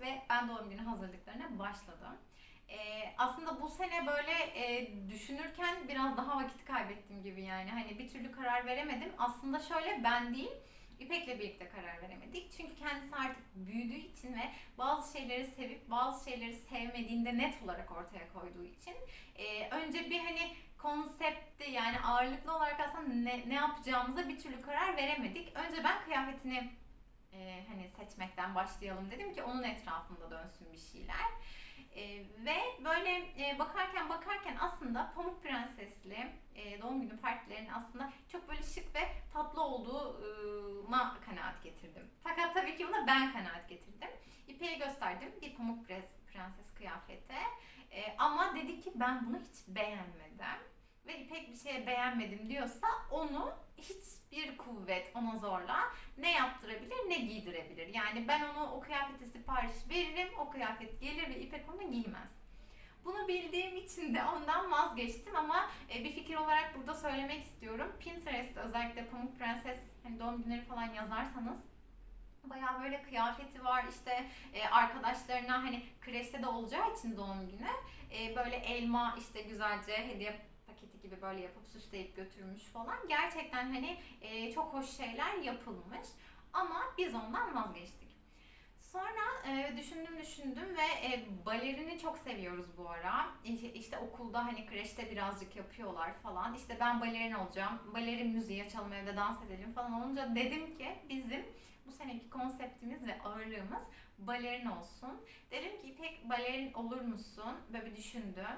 ve ben doğum günü hazırlıklarına başladım. Ee, aslında bu sene böyle e, düşünürken biraz daha vakit kaybettim gibi yani. Hani bir türlü karar veremedim. Aslında şöyle ben değil, İpek'le birlikte karar veremedik. Çünkü kendisi artık büyüdüğü için ve bazı şeyleri sevip bazı şeyleri sevmediğinde net olarak ortaya koyduğu için e, önce bir hani konsepti yani ağırlıklı olarak aslında ne, ne yapacağımıza bir türlü karar veremedik. Önce ben kıyafetini e, hani seçmekten başlayalım dedim ki onun etrafında dönsün bir şeyler. E, ve böyle e, bakarken bakarken aslında Pamuk Prensesli e, doğum günü partilerinin aslında çok böyle şık ve tatlı olduğuna kanaat getirdim. Fakat tabii ki buna ben kanaat getirdim. İpeğe gösterdim bir Pamuk Prenses kıyafeti. E, ama dedi ki ben bunu hiç beğenmedim. Ve İpek bir şeye beğenmedim diyorsa onu hiçbir kuvvet ona zorla ne yaptırabilir ne giydirebilir. Yani ben onu o kıyafeti sipariş veririm, o kıyafet gelir ve İpek onu giymez. Bunu bildiğim için de ondan vazgeçtim ama e, bir fikir olarak burada söylemek istiyorum. Pinterest'te özellikle Pamuk Prenses hani doğum günleri falan yazarsanız Bayağı böyle kıyafeti var işte e, arkadaşlarına hani kreşte de olacağı için doğum günü e, böyle elma işte güzelce hediye paketi gibi böyle yapıp süsleyip götürmüş falan. Gerçekten hani e, çok hoş şeyler yapılmış ama biz ondan vazgeçtik. Sonra e, düşündüm düşündüm ve e, balerini çok seviyoruz bu ara. İşte, işte okulda hani kreşte birazcık yapıyorlar falan. İşte ben balerin olacağım. Balerin müziği açalım evde dans edelim falan olunca dedim ki bizim bu seneki konseptimiz ve ağırlığımız balerin olsun. Dedim ki İpek balerin olur musun? Böyle bir düşündüm.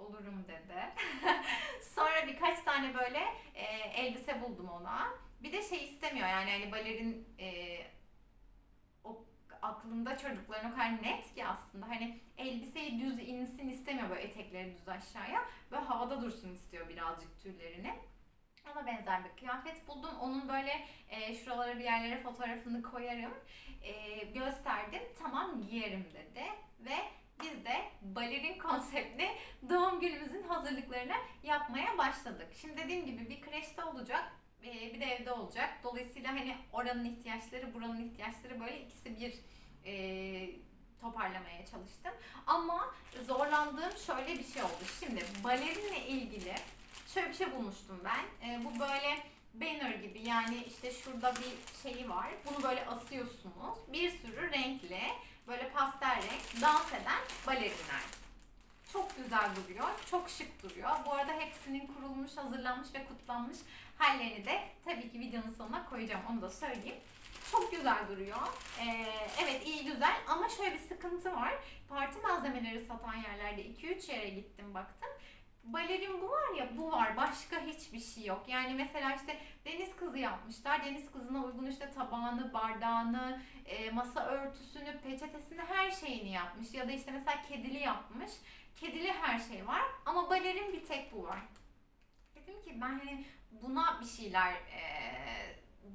Olurum dedi. Sonra birkaç tane böyle e, elbise buldum ona. Bir de şey istemiyor yani hani balerin e, o aklında çocukların o kadar net ki aslında hani elbiseyi düz insin istemiyor böyle etekleri düz aşağıya. Böyle havada dursun istiyor birazcık tüylerini. Ona benzer bir kıyafet buldum. Onun böyle e, şuralara bir yerlere fotoğrafını koyarım. E, gösterdim. Tamam giyerim dedi. Ve biz de balerin konseptli doğum günümüzün hazırlıklarını yapmaya başladık. Şimdi dediğim gibi bir kreşte olacak. e, Bir de evde olacak. Dolayısıyla hani oranın ihtiyaçları, buranın ihtiyaçları böyle ikisi bir e, toparlamaya çalıştım. Ama zorlandığım şöyle bir şey oldu. Şimdi balerinle ilgili şöyle bir şey bulmuştum ben. E, bu böyle banner gibi yani işte şurada bir şeyi var. Bunu böyle asıyorsunuz. Bir sürü renkli böyle pastel renk dans eden balerinler. Çok güzel duruyor. Çok şık duruyor. Bu arada hepsinin kurulmuş, hazırlanmış ve kutlanmış hallerini de tabii ki videonun sonuna koyacağım. Onu da söyleyeyim. Çok güzel duruyor. Ee, evet iyi güzel ama şöyle bir sıkıntı var. Parti malzemeleri satan yerlerde 2-3 yere gittim baktım. Balerin bu var ya bu var başka hiçbir şey yok. Yani mesela işte deniz kızı yapmışlar. Deniz kızına uygun işte tabağını, bardağını, e, masa örtüsünü, peçetesini her şeyini yapmış. Ya da işte mesela kedili yapmış. Kedili her şey var ama balerin bir tek bu var. Dedim ki ben hani buna bir şeyler e,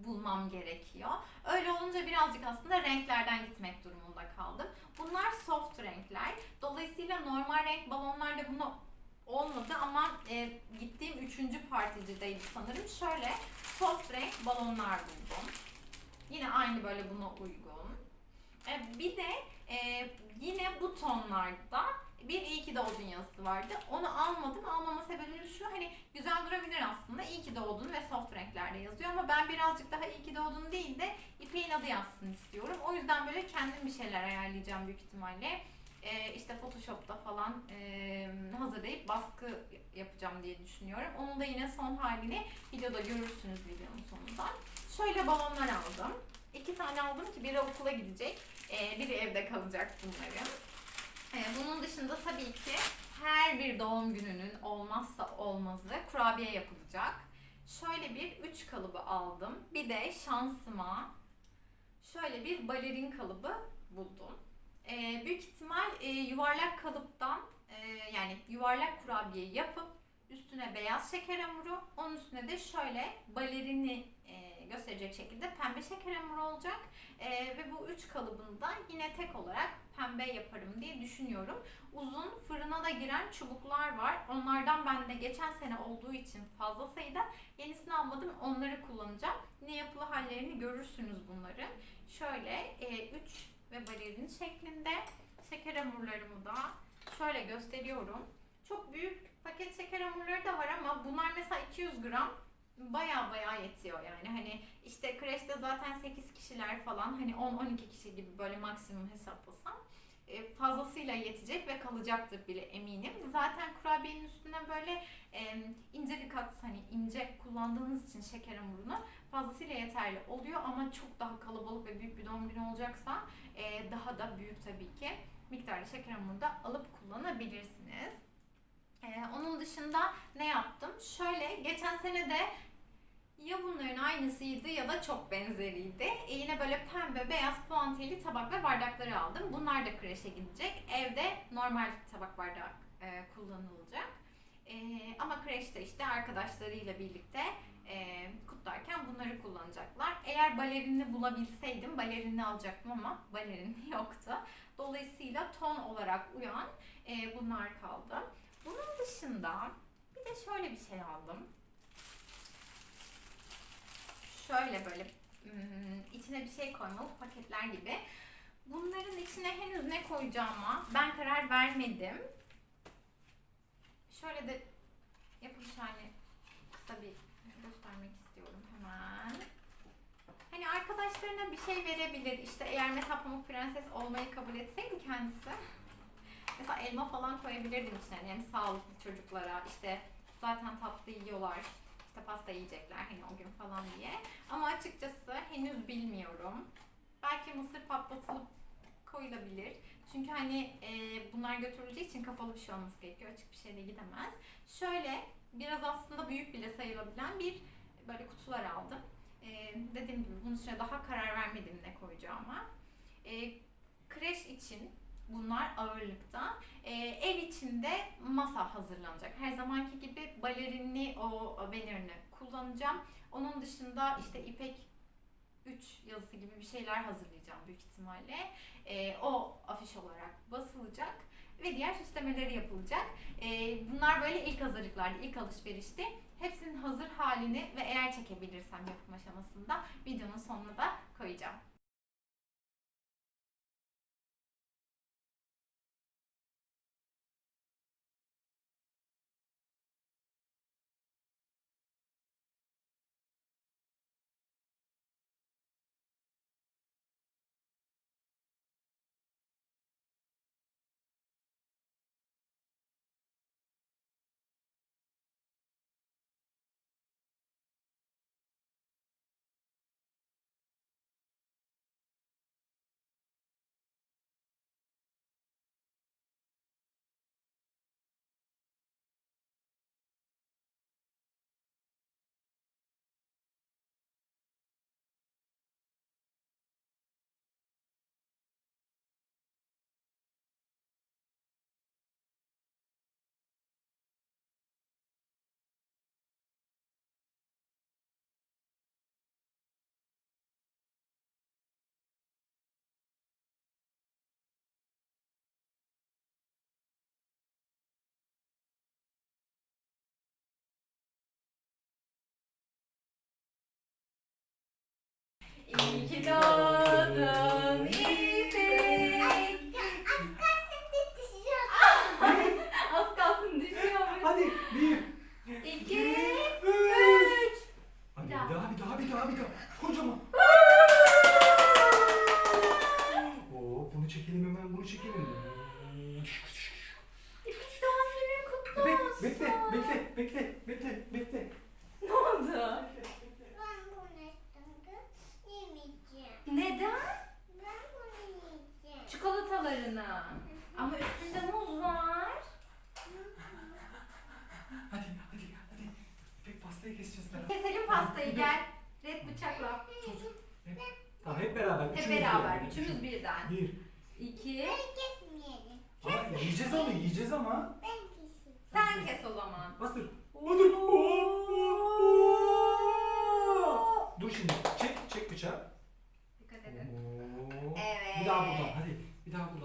bulmam gerekiyor. Öyle olunca birazcık aslında renklerden gitmek durumunda kaldım. Bunlar soft renkler. Dolayısıyla normal renk balonlarda bunu olmadı ama e, gittiğim üçüncü particideydi sanırım. Şöyle soft renk balonlar buldum. Yine aynı böyle buna uygun. E, bir de e, yine bu tonlarda bir iyi ki doğdun yazısı vardı. Onu almadım. Almama sebebi şu hani güzel durabilir aslında. İyi ki doğdun ve soft renklerde yazıyor ama ben birazcık daha iyi ki doğdun değil de İpek'in adı yazsın istiyorum. O yüzden böyle kendim bir şeyler ayarlayacağım büyük ihtimalle. Ee, işte Photoshop'ta falan e, hazırlayıp baskı yapacağım diye düşünüyorum. Onun da yine son halini videoda görürsünüz videonun sonunda. Şöyle balonlar aldım. İki tane aldım ki biri okula gidecek, e, biri evde kalacak bunların. E, bunun dışında tabii ki her bir doğum gününün olmazsa olmazı kurabiye yapılacak. Şöyle bir üç kalıbı aldım. Bir de şansıma şöyle bir balerin kalıbı buldum. E, büyük ihtimal e, yuvarlak kalıptan e, yani yuvarlak kurabiye yapıp üstüne beyaz şeker hamuru, onun üstüne de şöyle balerini e, gösterecek şekilde pembe şeker hamuru olacak. Ee, ve bu üç kalıbını da yine tek olarak pembe yaparım diye düşünüyorum. Uzun fırına da giren çubuklar var. Onlardan bende geçen sene olduğu için fazla sayıda yenisini almadım. Onları kullanacağım. Ne yapılı hallerini görürsünüz bunların. Şöyle 3 ve balerin şeklinde şeker hamurlarımı da şöyle gösteriyorum. Çok büyük paket şeker hamurları da var ama bunlar mesela 200 gram baya baya yetiyor yani. Hani işte kreşte zaten 8 kişiler falan hani 10-12 kişi gibi böyle maksimum hesaplasam fazlasıyla yetecek ve kalacaktır bile eminim. Zaten kurabiyenin üstüne böyle e, ince bir kat hani ince kullandığınız için şeker hamurunu fazlasıyla yeterli oluyor ama çok daha kalabalık ve büyük bir doğum günü olacaksa e, daha da büyük tabii ki miktarda şeker hamuru da alıp kullanabilirsiniz. E, onun dışında ne yaptım? Şöyle geçen sene de ya bunların aynısıydı ya da çok benzeriydi. E, yine böyle pembe, beyaz puantiyeli tabak ve bardakları aldım. Bunlar da kreşe gidecek. Evde normal tabak bardak e, kullanılacak. E, ama kreşte işte arkadaşlarıyla birlikte e, kutlarken bunları kullanacaklar. Eğer balerinini bulabilseydim balerinini alacaktım ama balerin yoktu. Dolayısıyla ton olarak uyan e, bunlar kaldı. Bunun dışında bir de şöyle bir şey aldım. Şöyle böyle hmm, içine bir şey koymalı paketler gibi. Bunların içine henüz ne koyacağıma ben karar vermedim. Şöyle de yapılış halini kısa bir göstermek istiyorum hemen. Hani arkadaşlarına bir şey verebilir. İşte eğer mesela Pamuk Prenses olmayı kabul etseydi kendisi. Mesela elma falan koyabilirdim içine. Yani sağlıklı çocuklara işte zaten tatlı yiyorlar. İşte pasta yiyecekler hani o gün falan diye. Ama açıkçası henüz bilmiyorum. Belki mısır patlatılıp koyulabilir. Çünkü hani e, bunlar götürüleceği için kapalı bir şey olması gerekiyor. Açık bir şeyle gidemez. Şöyle biraz aslında büyük bile sayılabilen bir böyle kutular aldım. E, dediğim gibi bunun üstüne daha karar vermedim ne koyacağıma. E, kreş için bunlar ağırlıkta. E, ev içinde masa hazırlanacak. Her zamanki gibi balerinli o balerini kullanacağım. Onun dışında işte ipek 3 yazısı gibi bir şeyler hazırlayacağım büyük ihtimalle. E, o afiş olarak basılacak ve diğer süslemeleri yapılacak. E, bunlar böyle ilk hazırlıklarda, ilk alışverişte. Hepsinin hazır halini ve eğer çekebilirsem yapım aşamasında videonun sonuna da koyacağım. İyi ki doğdun İpek. Az kalsın düşüyormuş. Hadi bir, İki, üç. üç. Hadi Bir bir daha. daha, bir daha, bir daha, bir daha. Kocaman. Oo, bunu çekelim hemen, bunu çekelim. İpek doğum günün kutlu Bekle, olsun. bekle, bekle, bekle, bekle, bekle. Ne oldu? Neden? Çikolatalarını. Ama üstünde muz var. Hadi, hadi, hadi. İpek pastayı keseceğiz beraber. Keselim pastayı gel. Red bıçakla. Tamam, hep beraber. Hep üçümüz beraber. birden. Üçümüz birden. Bir. İki. Ama yiyeceğiz onu, yiyeceğiz ama. Sen kes o zaman. Bastır. Bastır. Dur şimdi, çek, çek bıçağı. Dikkat edin. Oo. Bir daha buradan. Hadi. Bir daha buradan.